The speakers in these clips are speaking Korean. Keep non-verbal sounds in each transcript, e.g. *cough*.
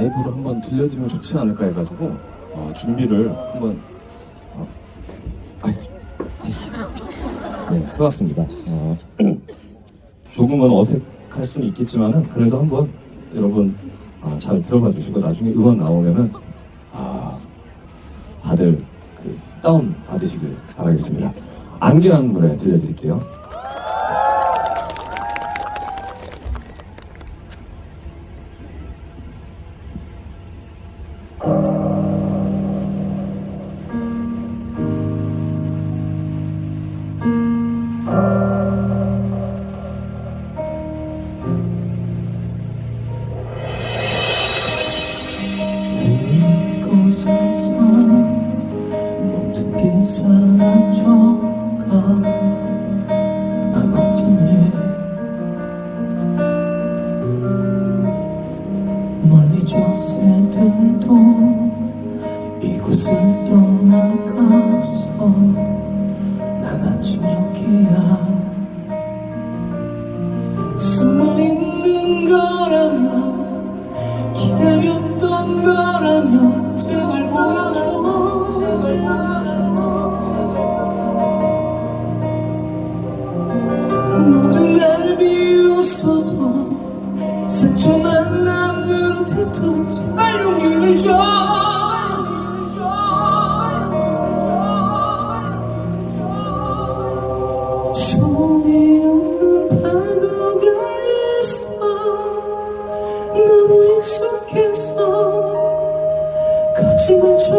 라이브로 한번 들려드리면 좋지 않을까 해가지고 어, 준비를 한번 어, 네, 해봤습니다. 어, *clears throat* 조금은 어색할 수는 있겠지만은 그래도 한번 여러분 아, 잘 들어봐 주시고 나중에 음원 나오면은 아, 다들 그 다운 받으시길 바라겠습니다. 안개라는 노래 들려드릴게요. 이곳을 떠나가서 난 아직 여기야. 숨어있는 거라면 기다렸던 거라면 제발 보여줘. 제발 보여줘. 모든 날 비웃어도 상처만 남는데도 제발 용기를 줘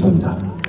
감사합니다.